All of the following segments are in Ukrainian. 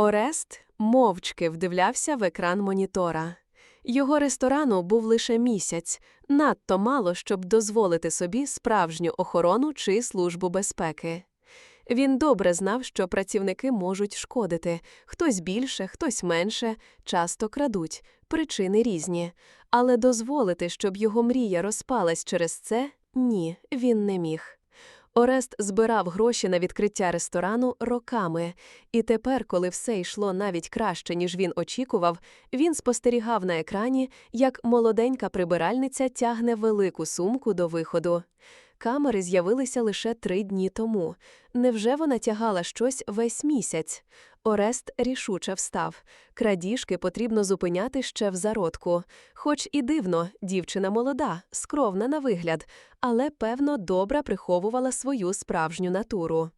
Орест мовчки вдивлявся в екран монітора. Його ресторану був лише місяць, надто мало, щоб дозволити собі справжню охорону чи службу безпеки. Він добре знав, що працівники можуть шкодити хтось більше, хтось менше, часто крадуть, причини різні. Але дозволити, щоб його мрія розпалась через це ні, він не міг. Орест збирав гроші на відкриття ресторану роками, і тепер, коли все йшло навіть краще, ніж він очікував, він спостерігав на екрані, як молоденька прибиральниця тягне велику сумку до виходу. Камери з'явилися лише три дні тому. Невже вона тягала щось весь місяць? Орест рішуче встав. Крадіжки потрібно зупиняти ще в зародку. Хоч і дивно, дівчина молода, скровна на вигляд, але, певно, добре приховувала свою справжню натуру.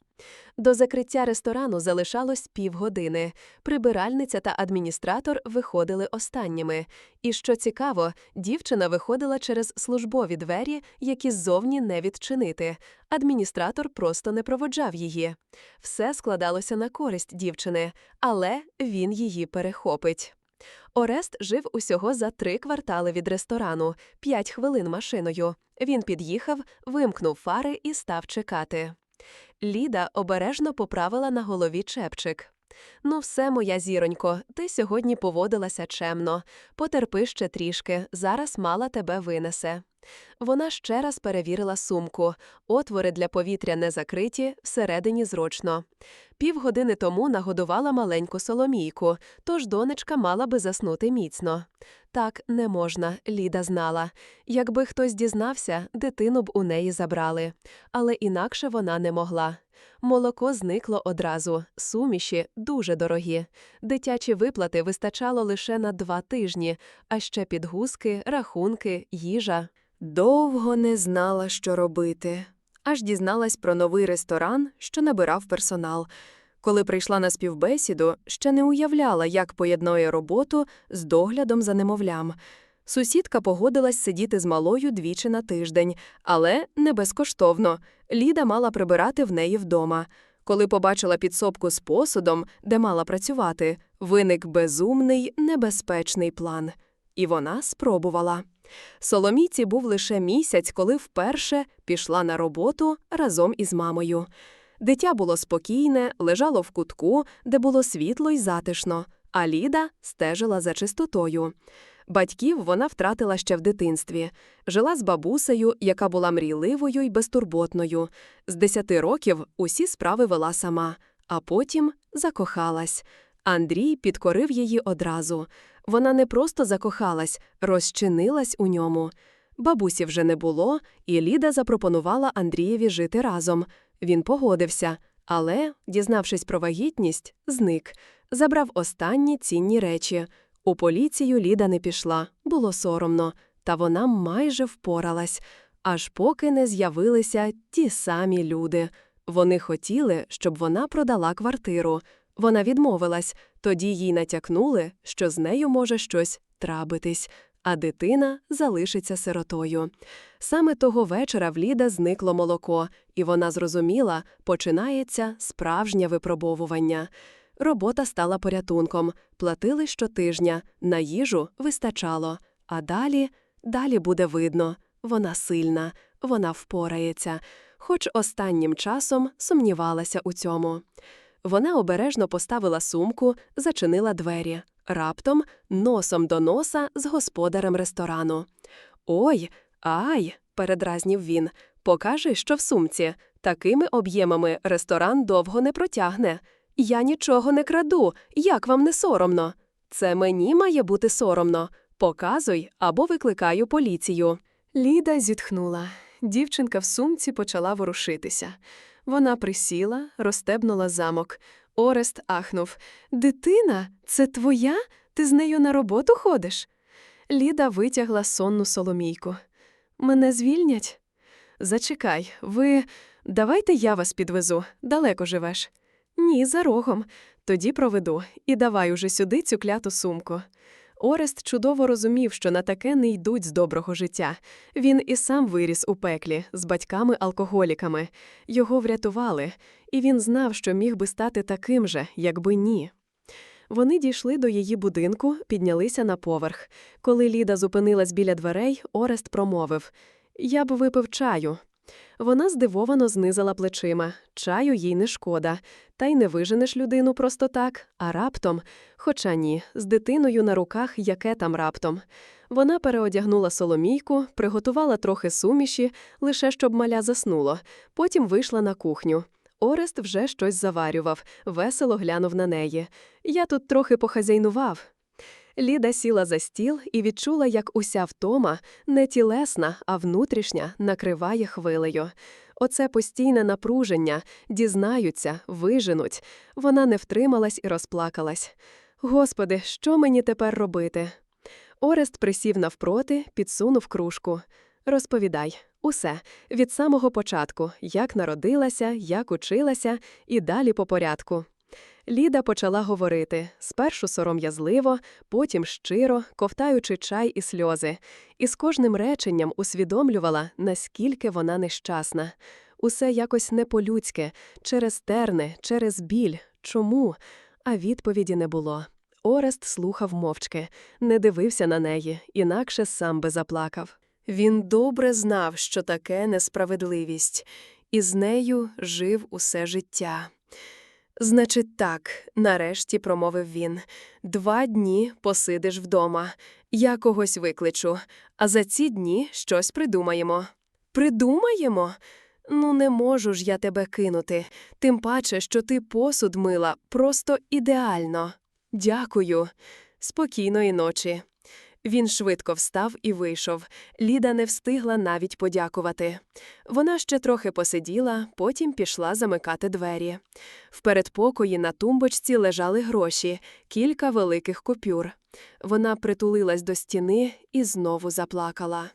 До закриття ресторану залишалось півгодини. Прибиральниця та адміністратор виходили останніми. І що цікаво, дівчина виходила через службові двері, які ззовні не відчинити. Адміністратор просто не проводжав її. Все складалося на користь дівчини, але він її перехопить. Орест жив усього за три квартали від ресторану, п'ять хвилин машиною. Він під'їхав, вимкнув фари і став чекати. Ліда обережно поправила на голові чепчик. Ну, все, моя зіронько, ти сьогодні поводилася чемно. Потерпи ще трішки, зараз мала тебе винесе. Вона ще раз перевірила сумку. Отвори для повітря не закриті, всередині зручно. Півгодини тому нагодувала маленьку соломійку, тож донечка мала би заснути міцно. Так не можна, Ліда знала. Якби хтось дізнався, дитину б у неї забрали. Але інакше вона не могла. Молоко зникло одразу, суміші дуже дорогі. Дитячі виплати вистачало лише на два тижні, а ще підгузки, рахунки, їжа. Довго не знала, що робити, аж дізналась про новий ресторан, що набирав персонал. Коли прийшла на співбесіду, ще не уявляла, як поєднує роботу з доглядом за немовлям. Сусідка погодилась сидіти з малою двічі на тиждень, але не безкоштовно. Ліда мала прибирати в неї вдома. Коли побачила підсобку з посудом, де мала працювати, виник безумний, небезпечний план. І вона спробувала. Соломійці був лише місяць, коли вперше пішла на роботу разом із мамою. Дитя було спокійне, лежало в кутку, де було світло й затишно, а Ліда стежила за чистотою. Батьків вона втратила ще в дитинстві, жила з бабусею, яка була мрійливою й безтурботною. З десяти років усі справи вела сама, а потім закохалась. Андрій підкорив її одразу. Вона не просто закохалась, розчинилась у ньому. Бабусі вже не було, і Ліда запропонувала Андрієві жити разом. Він погодився, але, дізнавшись про вагітність, зник, забрав останні цінні речі. У поліцію Ліда не пішла, було соромно, та вона майже впоралась, аж поки не з'явилися ті самі люди. Вони хотіли, щоб вона продала квартиру. Вона відмовилась, тоді їй натякнули, що з нею може щось трабитись, а дитина залишиться сиротою. Саме того вечора в Ліда зникло молоко, і вона зрозуміла, починається справжнє випробовування. Робота стала порятунком, платили щотижня, на їжу вистачало. А далі, далі буде видно вона сильна, вона впорається, хоч останнім часом сумнівалася у цьому. Вона обережно поставила сумку, зачинила двері, раптом носом до носа з господарем ресторану. Ой, ай, передразнів він. Покажи, що в сумці. Такими об'ємами ресторан довго не протягне. Я нічого не краду, як вам не соромно? Це мені має бути соромно. Показуй або викликаю поліцію. Ліда зітхнула. Дівчинка в сумці почала ворушитися. Вона присіла, розстебнула замок. Орест ахнув Дитина, це твоя? Ти з нею на роботу ходиш? Ліда витягла сонну соломійку. Мене звільнять? Зачекай, ви. Давайте я вас підвезу, далеко живеш. Ні, за рогом. Тоді проведу і давай уже сюди цю кляту сумку. Орест чудово розумів, що на таке не йдуть з доброго життя. Він і сам виріс у пеклі з батьками-алкоголіками. Його врятували, і він знав, що міг би стати таким же, якби ні. Вони дійшли до її будинку, піднялися на поверх. Коли Ліда зупинилась біля дверей, Орест промовив Я б випив чаю. Вона здивовано знизила плечима. Чаю їй не шкода. Та й не виженеш людину просто так, а раптом. Хоча ні, з дитиною на руках яке там раптом. Вона переодягнула соломійку, приготувала трохи суміші, лише щоб маля заснуло. Потім вийшла на кухню. Орест вже щось заварював, весело глянув на неї. Я тут трохи похазяйнував. Ліда сіла за стіл і відчула, як уся втома, не тілесна, а внутрішня, накриває хвилею. Оце постійне напруження, дізнаються, виженуть. Вона не втрималась і розплакалась. Господи, що мені тепер робити? Орест присів навпроти, підсунув кружку. Розповідай, усе, від самого початку, як народилася, як училася, і далі по порядку. Ліда почала говорити спершу сором'язливо, потім щиро, ковтаючи чай і сльози, і з кожним реченням усвідомлювала, наскільки вона нещасна. Усе якось не по-людськи, через терни, через біль. Чому? А відповіді не було. Орест слухав мовчки, не дивився на неї, інакше сам би заплакав. Він добре знав, що таке несправедливість, і з нею жив усе життя. Значить, так, нарешті промовив він. Два дні посидиш вдома. Я когось викличу, а за ці дні щось придумаємо. Придумаємо? Ну, не можу ж я тебе кинути, тим паче, що ти посуд мила просто ідеально. Дякую. Спокійної ночі. Він швидко встав і вийшов. Ліда не встигла навіть подякувати. Вона ще трохи посиділа, потім пішла замикати двері. В передпокої на тумбочці лежали гроші, кілька великих купюр. Вона притулилась до стіни і знову заплакала.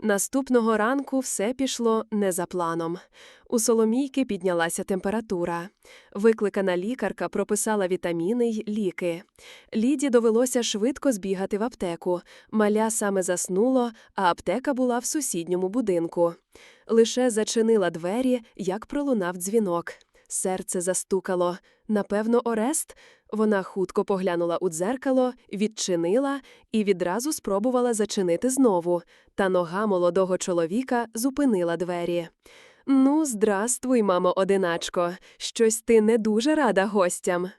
Наступного ранку все пішло не за планом. У Соломійки піднялася температура. Викликана лікарка прописала вітаміни й ліки. Ліді довелося швидко збігати в аптеку. Маля саме заснуло, а аптека була в сусідньому будинку. Лише зачинила двері, як пролунав дзвінок. Серце застукало. Напевно, Орест? Вона хутко поглянула у дзеркало, відчинила і відразу спробувала зачинити знову. Та нога молодого чоловіка зупинила двері. Ну, здравствуй, мамо, одиначко. Щось ти не дуже рада гостям.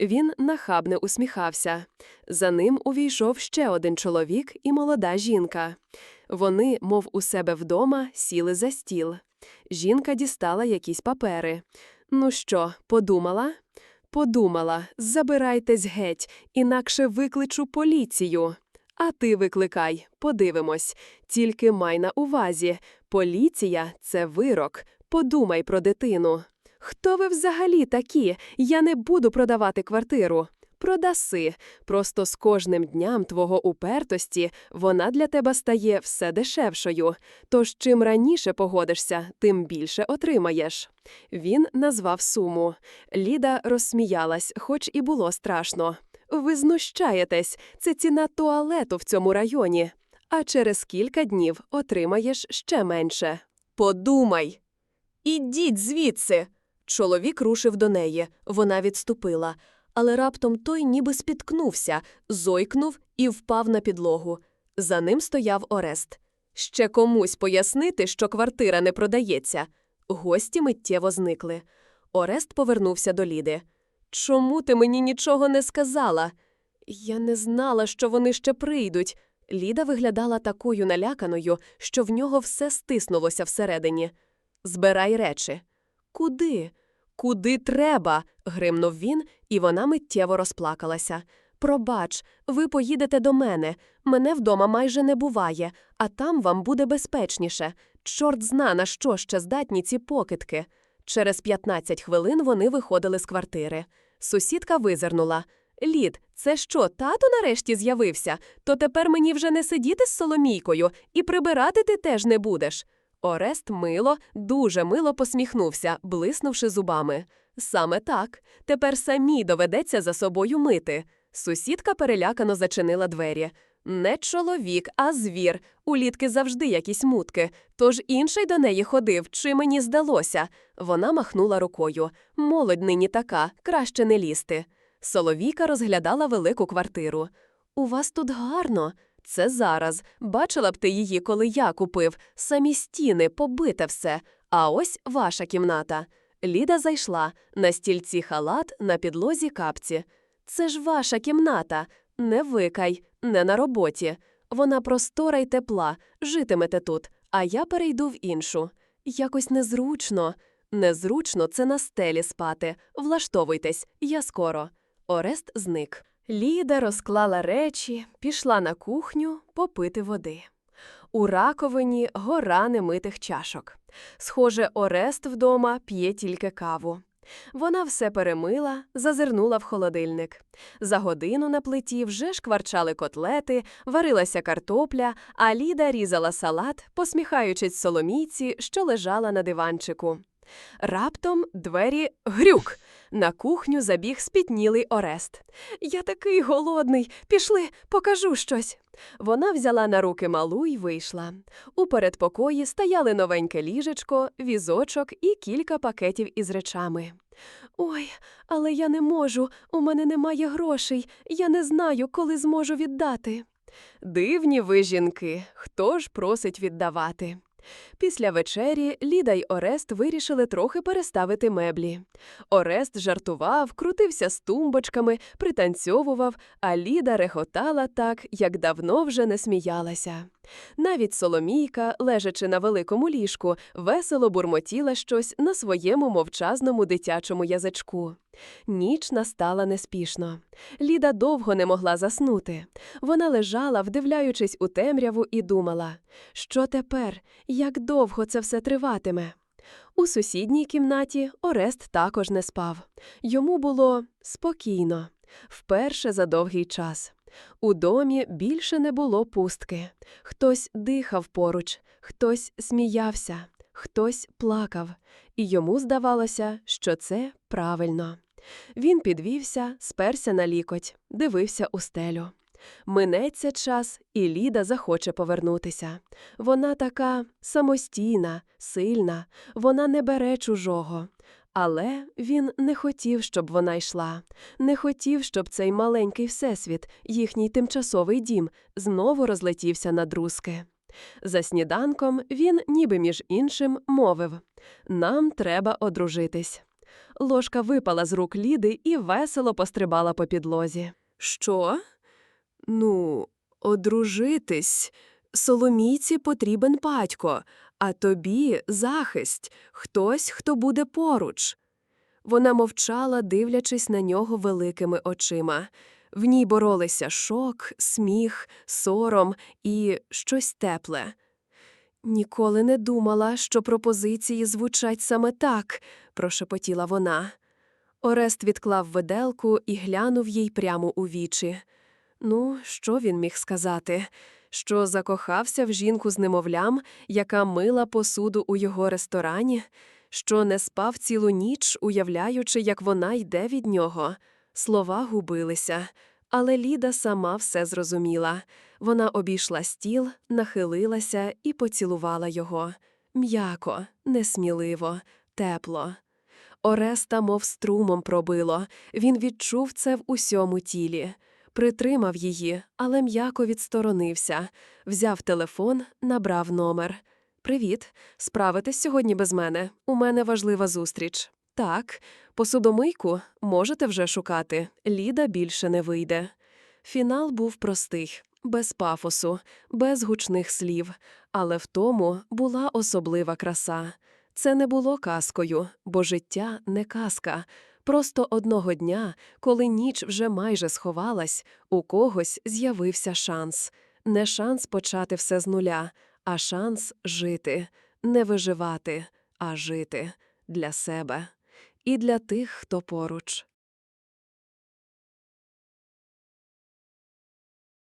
Він нахабне усміхався. За ним увійшов ще один чоловік і молода жінка. Вони, мов у себе вдома, сіли за стіл. Жінка дістала якісь папери. Ну що, подумала? Подумала, забирайтесь геть, інакше викличу поліцію. А ти викликай, подивимось. Тільки май на увазі. Поліція це вирок. Подумай про дитину. Хто ви взагалі такі? Я не буду продавати квартиру. Продаси. Просто з кожним дням твого упертості вона для тебе стає все дешевшою. Тож чим раніше погодишся, тим більше отримаєш. Він назвав суму. Ліда розсміялась, хоч і було страшно. Ви знущаєтесь, це ціна туалету в цьому районі. А через кілька днів отримаєш ще менше. Подумай. Ідіть звідси. Чоловік рушив до неї. Вона відступила. Але раптом той ніби спіткнувся, зойкнув і впав на підлогу. За ним стояв Орест. Ще комусь пояснити, що квартира не продається. Гості миттєво зникли. Орест повернувся до Ліди. Чому ти мені нічого не сказала? Я не знала, що вони ще прийдуть. Ліда виглядала такою наляканою, що в нього все стиснулося всередині. Збирай речі. Куди? Куди треба? гримнув він, і вона миттєво розплакалася. Пробач, ви поїдете до мене. Мене вдома майже не буває, а там вам буде безпечніше. Чорт зна, на що ще здатні ці покидки. Через 15 хвилин вони виходили з квартири. Сусідка визирнула. Лід, це що, тато нарешті з'явився? То тепер мені вже не сидіти з Соломійкою, і прибирати ти теж не будеш. Орест мило, дуже мило посміхнувся, блиснувши зубами. Саме так. Тепер самій доведеться за собою мити. Сусідка перелякано зачинила двері. Не чоловік, а звір. У літки завжди якісь мутки. Тож інший до неї ходив, чи мені здалося. Вона махнула рукою. Молодь нині така, краще не лізти. Соловійка розглядала велику квартиру. У вас тут гарно. Це зараз. Бачила б ти її, коли я купив. Самі стіни, побите все. А ось ваша кімната. Ліда зайшла. На стільці халат, на підлозі капці. Це ж ваша кімната. Не викай, не на роботі. Вона простора й тепла, житимете тут, а я перейду в іншу. Якось незручно. Незручно це на стелі спати. Влаштовуйтесь, я скоро. Орест зник. Ліда розклала речі, пішла на кухню попити води. У раковині гора немитих чашок. Схоже, Орест вдома п'є тільки каву. Вона все перемила, зазирнула в холодильник. За годину на плиті вже шкварчали котлети, варилася картопля, а Ліда різала салат, посміхаючись соломійці, що лежала на диванчику. Раптом двері грюк. На кухню забіг спітнілий Орест. Я такий голодний. Пішли, покажу щось. Вона взяла на руки малу й вийшла. У передпокої стояли новеньке ліжечко, візочок і кілька пакетів із речами. Ой, але я не можу, у мене немає грошей, я не знаю, коли зможу віддати. Дивні ви жінки, хто ж просить віддавати? Після вечері Ліда й Орест вирішили трохи переставити меблі. Орест жартував, крутився з тумбочками, пританцьовував, а Ліда рехотала так, як давно вже не сміялася. Навіть Соломійка, лежачи на великому ліжку, весело бурмотіла щось на своєму мовчазному дитячому язичку. Ніч настала неспішно. Ліда довго не могла заснути. Вона лежала, вдивляючись у темряву, і думала, що тепер, як довго це все триватиме. У сусідній кімнаті Орест також не спав. Йому було спокійно, вперше за довгий час. У домі більше не було пустки. Хтось дихав поруч, хтось сміявся, хтось плакав, і йому здавалося, що це правильно. Він підвівся, сперся на лікоть, дивився у стелю. Минеться час, і Ліда захоче повернутися. Вона така самостійна, сильна, вона не бере чужого. Але він не хотів, щоб вона йшла, не хотів, щоб цей маленький всесвіт, їхній тимчасовий дім, знову розлетівся на друзки. За сніданком він, ніби між іншим, мовив Нам треба одружитись. Ложка випала з рук Ліди і весело пострибала по підлозі. Що? Ну, одружитись. Соломійці потрібен батько, а тобі захист, хтось, хто буде поруч. Вона мовчала, дивлячись на нього великими очима. В ній боролися шок, сміх, сором і щось тепле. Ніколи не думала, що пропозиції звучать саме так, прошепотіла вона. Орест відклав виделку і глянув їй прямо у вічі. Ну, що він міг сказати? Що закохався в жінку з немовлям, яка мила посуду у його ресторані, що не спав цілу ніч, уявляючи, як вона йде від нього. Слова губилися, але Ліда сама все зрозуміла. Вона обійшла стіл, нахилилася і поцілувала його. М'яко, несміливо, тепло. Ореста, мов струмом пробило, він відчув це в усьому тілі. Притримав її, але м'яко відсторонився. Взяв телефон, набрав номер. Привіт, справитесь сьогодні без мене. У мене важлива зустріч. Так, посудомийку можете вже шукати. Ліда більше не вийде. Фінал був простий, без пафосу, без гучних слів, але в тому була особлива краса. Це не було казкою, бо життя не казка. Просто одного дня, коли ніч вже майже сховалась, у когось з'явився шанс. Не шанс почати все з нуля, а шанс жити, не виживати, а жити для себе і для тих, хто поруч.